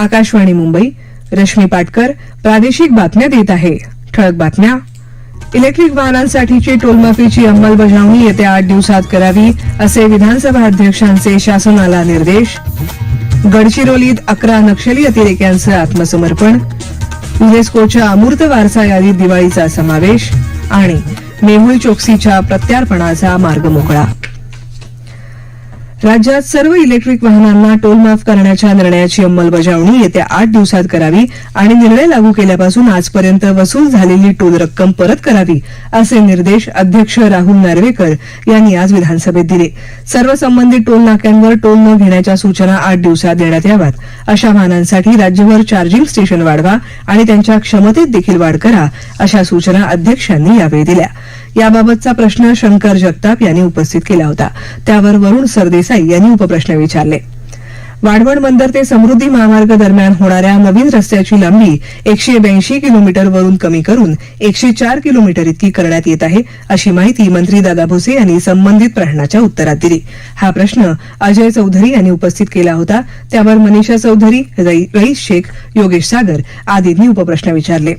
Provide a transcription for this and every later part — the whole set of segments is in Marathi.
आकाशवाणी मुंबई रश्मी पाटकर प्रादेशिक बातम्या देत आहे. ठळक बातम्या. इलेक्ट्रिक वाहनांसाठीची टोलमाफीची अंमलबजावणी येत्या आठ दिवसात करावी असे विधानसभा अध्यक्षांचे शासनाला निर्देश. गडचिरोलीत अकरा नक्षली अतिरेक्यांचं आत्मसमर्पण. युनेस्कोच्या अमूर्त वारसा यादीत दिवाळीचा समावेश आणि मेहुल चोक्सीच्या प्रत्यार्पणाचा मार्ग मोकळा. राज्यात सर्व इलेक्ट्रिक वाहनांना टोल माफ करण्याच्या निर्णयाची अंमलबजावणी येत्या आठ दिवसात करावी आणि निर्णय लागू केल्यापासून आजपर्यंत वसूल झालेली टोल रक्कम परत करावी असे निर्देश अध्यक्ष राहुल नार्वेकर यांनी आज विधानसभेत दिले. सर्व संबंधित टोल नाक्यांवर टोल न घेण्याच्या सूचना आठ दिवसात देण्यात याव्यात. अशा वाहनांसाठी राज्यभर चार्जिंग स्टेशन वाढवा आणि त्यांच्या क्षमतेत देखील वाढ करा अशा सूचना अध्यक्षांनी यावेळी दिल्या. याबाबतचा प्रश्न शंकर जगताप यांनी उपस्थित केला होता. त्यावर वरुण सरदेसाई देसाई यांनी उपप्रश्न विचारले. वाढवण बंदर ते समृद्धी महामार्ग दरम्यान होणाऱ्या नवीन रस्त्याची लांबी एकशे ब्याऐंशी किलोमीटरवरून कमी करून एकशे चार किलोमीटर इतकी करण्यात येत आहे अशी माहिती मंत्री दादा भुसे यांनी संबंधित प्रश्नाच्या उत्तरात दिली. हा प्रश्न अजय चौधरी यांनी उपस्थित केला होता. त्यावर मनीषा चौधरी रईस शेख योगेश सागर आदींनी उपप्रश्न विचारले.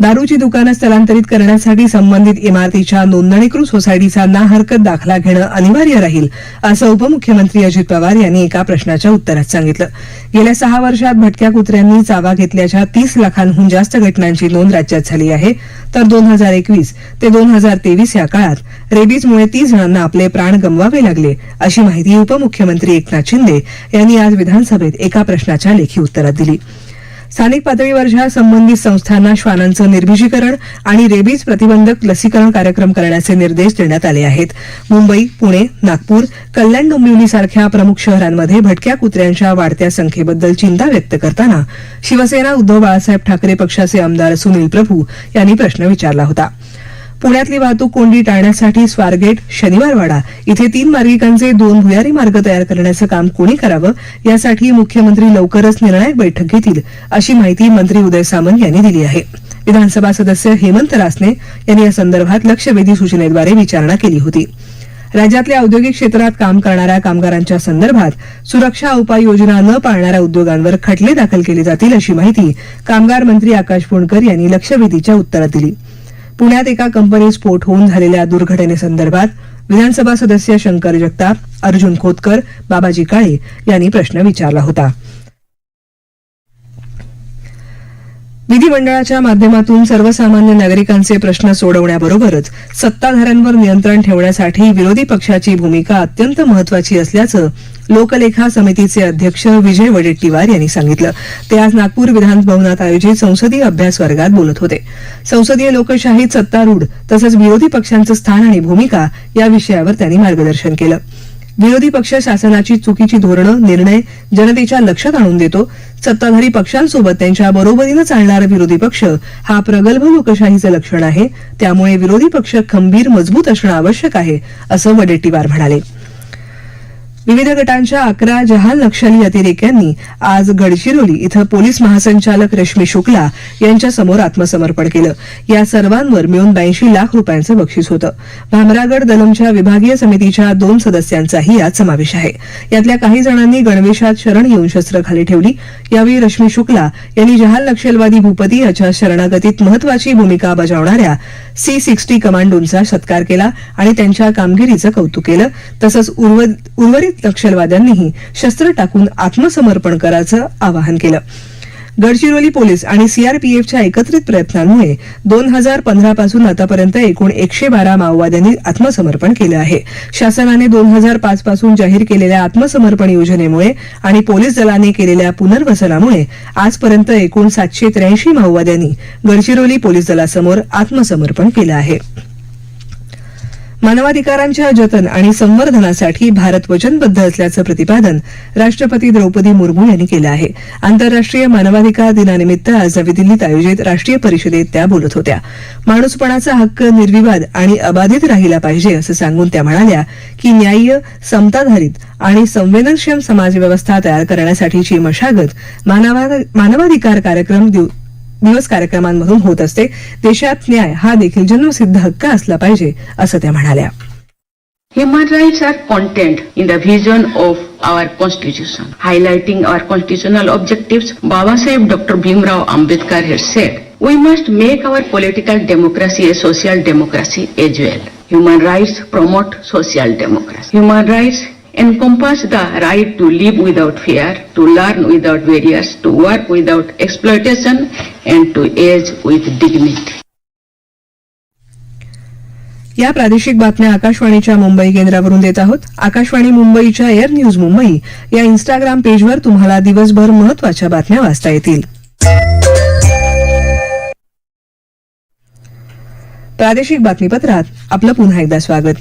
दारूची दुकानं स्थलांतरित करण्यासाठी संबंधित इमारतीच्या नोंदणीकृत सोसायटीचा ना हरकत दाखला घेणं अनिवार्य राहील असं उपमुख्यमंत्री अजित पवार यांनी एका प्रश्नाच्या उत्तरात सांगितलं. गेल्या सहा वर्षात भटक्या कुत्र्यांनी चावा घेतल्याच्या तीस लाखांहून जास्त घटनांची नोंद राज्यात झाली आहे. तर दोन हजार एकवीस ते दोन हजार तेवीस या काळात रेबीजमुळे तीस जणांना आपले प्राण गमवावे लागले अशी माहिती उपमुख्यमंत्री एकनाथ शिंदे यांनी आज विधानसभेत एका प्रश्नाच्या लेखी उत्तरात दिली. स्थानिक पातळीवरच्या संबंधित संस्थांना श्वानांचं निर्भिजीकरण आणि रेबीज प्रतिबंधक लसीकरण कार्यक्रम करण्याचे निर्देश देण्यात आले आहेत. मुंबई पुणे नागपूर कल्याण डोंबिवली सारख्या प्रमुख शहरांमध्ये भटक्या कुत्र्यांच्या वाढत्या संख्येबद्दल चिंता व्यक्त करताना शिवसेना उद्धव बाळासाहेब ठाकरे पक्षाचे आमदार सुनील प्रभू यांनी प्रश्न विचारला होता. पुण्यातली वाहतूक कोंडी टाळण्यासाठी स्वारगेट शनिवारवाडा इथे तीन मार्गिकांचे दोन भुयारी मार्ग तयार करण्याचं काम कोणी करावं यासाठी मुख्यमंत्री लवकरच निर्णायक बैठक घेतील अशी माहिती मंत्री उदय सामंत यांनी दिली आहे. विधानसभा सदस्य हेमंत रासने यांनी या संदर्भात लक्षवेधी सूचनेद्वारे विचारणा केली होती. राज्यातल्या औद्योगिक क्षेत्रात काम करणाऱ्या कामगारांच्या संदर्भात सुरक्षा उपाययोजना न पाळणाऱ्या उद्योगांवर खटले दाखल केले जातील अशी माहिती कामगार मंत्री आकाश पुणकर यांनी लक्षवेधीच्या उत्तरात दिली. पुण्यात एका कंपनीत स्फोट होऊन झालेल्या दुर्घटनेसंदर्भात विधानसभा सदस्य शंकर जगताप अर्जुन खोतकर बाबाजी काळे यांनी प्रश्न विचारला होता. विधिमंडळाच्या माध्यमातून सर्वसामान्य नागरिकांचे प्रश्न सोडवण्याबरोबरच सत्ताधाऱ्यांवर नियंत्रण ठेवण्यासाठी विरोधी पक्षाची भूमिका अत्यंत महत्वाची असल्याचं लोकलेखा समितीचे अध्यक्ष विजय वडेट्टीवार यांनी सांगितलं. ते आज नागपूर विधानभवनात आयोजित संसदीय अभ्यास वर्गात बोलत होते. संसदीय लोकशाहीत सत्तारूढ तसंच विरोधी पक्षांचं स्थान आणि भूमिका या विषयावर त्यांनी मार्गदर्शन केलं. विरोधी पक्ष शासनाची चुकीची धोरणं निर्णय जनतेच्या लक्षात आणून देतो. सत्ताधारी पक्षांसोबत त्यांच्या बरोबरीनं चालणारा विरोधी पक्ष हा प्रगल्भ लोकशाहीचं लक्षण आहे. त्यामुळे विरोधी पक्ष खंबीर मजबूत असणं आवश्यक आहे असं वडेट्टीवार म्हणाले. विविध गटांच्या अकरा जहाल नक्षली अतिरेक्यांनी आज गडचिरोली इथं पोलीस महासंचालक रश्मी शुक्ला यांच्या समोर आत्मसमर्पण केलं. या सर्वांवर मिळून ब्याऐंशी लाख रुपयांचं बक्षीस होतं. भामरागड दलमच्या विभागीय समितीच्या दोन सदस्यांचाही यात समावेश आहे. यातल्या काही जणांनी गणवेशात शरण येऊन शस्त्र खाली ठेवली. यावेळी रश्मी शुक्ला यांनी जहाल नक्षलवादी भूपती याच्या शरणागतीत महत्वाची भूमिका बजावणाऱ्या सी सिक्स्टी कमांडोंचा सत्कार केला आणि त्यांच्या कामगिरीचं कौतुक केलं. तसंच उर्वरित संबंधित नक्षलवाद्यांनीही शस्त्र टाकून आत्मसमर्पण करायचं आवाहन केलं. गडचिरोली पोलीस आणि सीआरपीएफच्या एकत्रित प्रयत्नांमुळे दोन हजार पंधरा पासून आतापर्यंत एकूण एकशे बारा माओवाद्यांनी आत्मसमर्पण केलं आहे. शासनाने दोन हजार पाच पासून जाहीर केलेल्या आत्मसमर्पण योजनेमुळे आणि पोलीस दलाने केलेल्या पुनर्वसनामुळे आजपर्यंत एकूण सातशे त्र्याऐंशी माओवाद्यांनी गडचिरोली पोलीस दलासमोर आत्मसमर्पण केलं आहे. मानवाधिकारांच्या जतन आणि संवर्धनासाठी भारत वचनबद्ध असल्याचं प्रतिपादन राष्ट्रपती द्रौपदी मुर्मू यांनी केलं आहे. आंतरराष्ट्रीय मानवाधिकार दिनानिमित्त आज नवी दिल्लीत आयोजित राष्ट्रीय परिषदेत त्या बोलत होत्या. माणूसपणाचा हक्क निर्विवाद आणि अबाधित राहिला पाहिजे असं सांगून त्या म्हणाल्या की न्याय्य समताधारित आणि संवेदनक्षम समाजव्यवस्था तयार करण्यासाठीची मशागत मानवा- मानवाधिकार कार्यक्रम दिवस कार्यक्रमांमधून होत असते. देशात न्याय हा देखील जन्मसिद्ध हक्क असला पाहिजे असं त्या म्हणाल्या. Human rights are content in the vision of our constitution highlighting our constitutional objective Babasaheb doctor Bhimrao Ambedkar हे said we must make our political democracy a social democracy as well human rights promote social democracy human rights encompass the right to live without fear, to learn without barriers, to work without exploitation, and to age with dignity. या प्रादेशिक बातम्या आकाशवाणीच्या मुंबई केंद्रावरून देत आहोत. आकाशवाणी मुंबईच्या एअर न्यूज मुंबई या इन्स्टाग्राम पेजवर तुम्हाला दिवसभर महत्त्वाच्या बातम्या वाचता येतील. प्रादेशिक बातमीपत्रात आपलं पुन्हा एकदा स्वागत.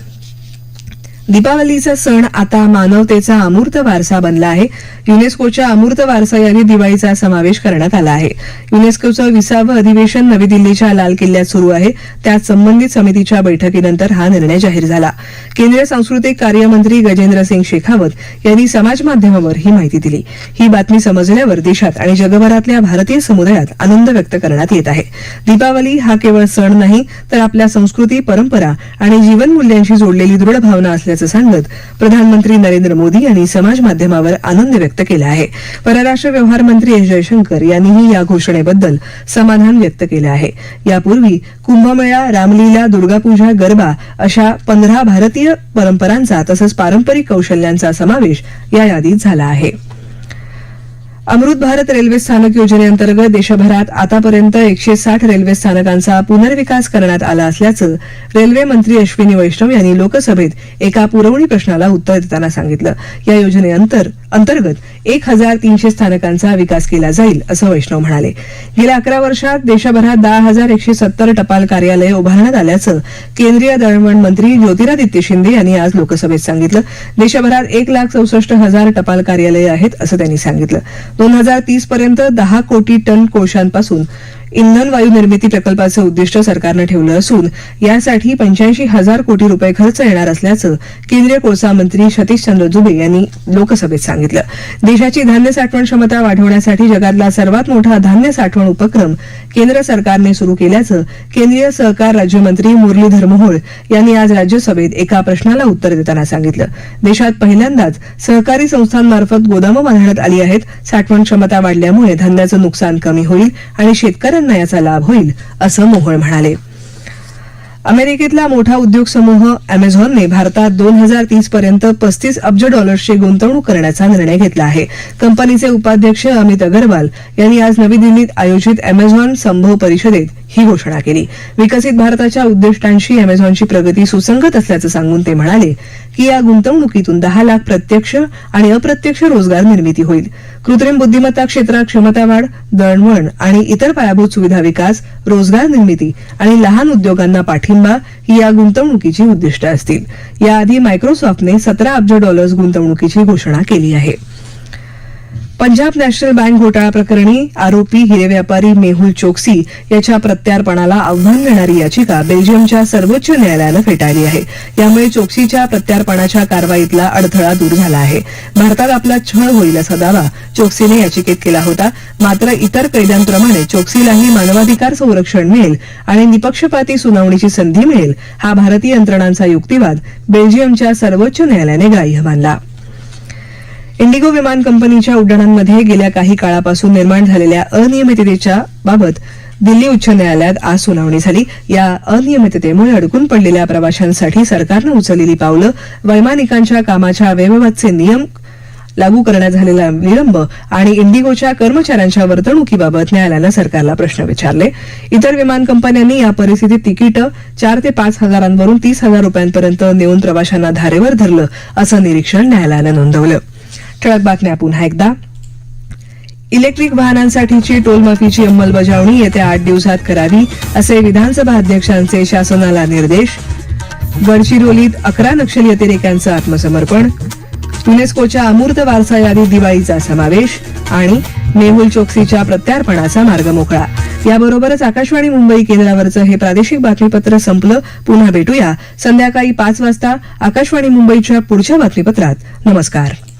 दीपावलीचा सण आता मानवतेचा अमूर्त वारसा बनला आहे. युनेस्कोच्या अमूर्त वारसा यादीत दिवाळीचा समावेश करण्यात आला आहे. युनेस्कोचं विसावं अधिवेशन नवी दिल्लीच्या लाल किल्ल्यात सुरू आहे. त्यात संबंधित समितीच्या बैठकीनंतर हा निर्णय जाहीर झाला. केंद्रीय सांस्कृतिक कार्यमंत्री गजेंद्र सिंग शेखावत यांनी समाज माध्यमावर ही माहिती दिली. ही बातमी समजल्यावर देशात आणि जगभरातल्या भारतीय समुदायात आनंद व्यक्त करण्यात येत आहे. दीपावली हा केवळ सण नाही तर आपल्या संस्कृती परंपरा आणि जीवनमूल्यांशी जोडलेली दृढ भावना असल्याचं सांगत प्रधानमंत्री नरेंद्र मोदी यांनी समाज माध्यमावर आनंद व्यक्त केला आहे. परराष्ट्र व्यवहार मंत्री एस जयशंकर यांनीही या घोषणेबद्दल समाधान व्यक्त केलं आहे. यापूर्वी कुंभमेळा रामलीला दुर्गापूजा गरबा अशा पंधरा भारतीय परंपरांचा तसंच पारंपरिक कौशल्यांचा समावेश या यादीत झाला आहे. अमृत भारत रेल्वे स्थानक योजनेअंतर्गत देशभरात आतापर्यंत एकशे साठ रेल्वे स्थानकांचा पुनर्विकास करण्यात आला असल्याचं रेल्वे मंत्री अश्विनी वैष्णव यांनी लोकसभेत एका पुरवणी प्रश्नाला उत्तर देताना सांगितलं. या योजनेअंतर अंतर्गत एक हजार तीनशे स्थानकांचा विकास केला जाईल असं वैष्णव म्हणाले. गेल्या अकरा वर्षात देशभरात दहा हजार एकशे सत्तर टपाल कार्यालय उभारण्यात आल्याचं केंद्रीय दळणवण मंत्री ज्योतिरादित्य शिंदे यांनी आज लोकसभेत सांगितलं. देशभरात एक लाख चौसष्ट हजार टपाल कार्यालय आहेत असं त्यांनी सांगितलं. दोन हजार तीस पर्यंत दहा कोटी टन कोळशांपासून इंधन वायू निर्मिती प्रकल्पाचं उद्दिष्ट सरकारनं ठेवलं असून यासाठी पंच्याऐंशी हजार कोटी रुपये खर्च येणार असल्याचं केंद्रीय कोळसा मंत्री सतीशचंद्र दुबे यांनी लोकसभेत सांगितलं. देशाची धान्य साठवण क्षमता वाढवण्यासाठी जगातला सर्वात मोठा धान्य साठवण उपक्रम केंद्र सरकारने सुरू केल्याचं केंद्रीय सहकार राज्यमंत्री मुरलीधर मोहोळ यांनी आज राज्यसभेत एका प्रश्नाला उत्तर देताना सांगितलं. देशात पहिल्यांदाच सहकारी संस्थांमार्फत गोदामं बांधण्यात आली आहेत. साठवण क्षमता वाढल्यामुळे धान्याचं नुकसान कमी होईल आणि शेतकऱ्यांना याचा लाभ होईल असं मोहोळ म्हणाले. अमेरिकेतला मोठा उद्योग समूह अमेझॉनने भारतात दोन हजार तीस पर्यंत पस्तीस अब्ज डॉलर्सची गुंतवणूक करण्याचा निर्णय घेतला आहे. कंपनीचे उपाध्यक्ष अमित अगरवाल यांनी आज नवी दिल्लीत आयोजित अमेझॉन संभव परिषदेत ही घोषणा केली. विकसित भारताच्या उद्दिष्टांशी अमेझॉनची प्रगती सुसंगत असल्याचं सांगून ते म्हणाले की या गुंतवणुकीतून दहा लाख प्रत्यक्ष आणि अप्रत्यक्ष रोजगार निर्मिती होईल. कृत्रिम बुद्धिमत्ता क्षेत्रात क्षमता वाढ दळणवळण आणि इतर पायाभूत सुविधा विकास रोजगार निर्मिती आणि लहान उद्योगांना पाठिंबा ही या गुंतवणुकीची उद्दिष्ट असतील. याआधी मायक्रोसॉफ्टने सतरा अब्ज डॉलर्स गुंतवणुकीची घोषणा केली आहे. पंजाब नॅशनल बँक घोटाळा प्रकरणी आरोपी हिरे व्यापारी मेहुल चोक्सी याच्या प्रत्यार्पणाला आव्हान देणारी याचिका बेल्जियमच्या सर्वोच्च न्यायालयानं फेटाळली आहे. यामुळे चोक्सीच्या प्रत्यार्पणाच्या कारवाईतला अडथळा दूर झाला आहे. भारतात आपला छळ होईल असा दावा चोक्सीने याचिकेत केला होता. मात्र इतर कैद्यांप्रमाणे चोक्सीलाही मानवाधिकार संरक्षण मिळेल आणि निपक्षपाती सुनावणीची संधी मिळेल हा भारतीय यंत्रणांचा युक्तिवाद बेल्जियमच्या सर्वोच्च न्यायालयाने ग्राह्य मानला. इंडिगो विमान कंपनीच्या उड्डाणांमध्ये गेल्या काही काळापासून निर्माण झालेल्या अनियमिततेच्या बाबत दिल्ली उच्च न्यायालयात आज सुनावणी झाली. या अनियमिततेमुळे अडकून पडलेल्या प्रवाशांसाठी सरकारनं उचललेली पावलं वैमानिकांच्या कामाच्या वेळेबाबतचे नियम लागू करण्यात झालेला विलंब आणि इंडिगोच्या कर्मचाऱ्यांच्या वर्तणुकीबाबत न्यायालयानं सरकारला प्रश्न विचारले. इतर विमान कंपन्यांनी या परिस्थितीत तिकीटं चार ते पाच हजारांवरून तीस हजार रुपयांपर्यंत नेऊन प्रवाशांना धारेवर धरलं असं निरीक्षण न्यायालयानं नोंदवलं. ठळक बातम्या पुन्हा एकदा. इलेक्ट्रिक वाहनांसाठीची टोलमाफीची अंमलबजावणी येत्या आठ दिवसात करावी असे विधानसभा अध्यक्षांचे शासनाला निर्देश. गडचिरोलीत अकरा नक्षली अतिरेक्यांचं आत्मसमर्पण. युनेस्कोच्या अमूर्त वारसा यादीत दिवाळीचा समावेश आणि मेहुल चोक्सीच्या प्रत्यार्पणाचा मार्ग मोकळा. याबरोबरच आकाशवाणी मुंबई केंद्रावरचं हे प्रादेशिक बातमीपत्र संपलं. पुन्हा भेटूया. संध्याकाळी पाच वाजता आकाशवाणी मुंबईच्या पुढच्या बातमीपत्रात. नमस्कार.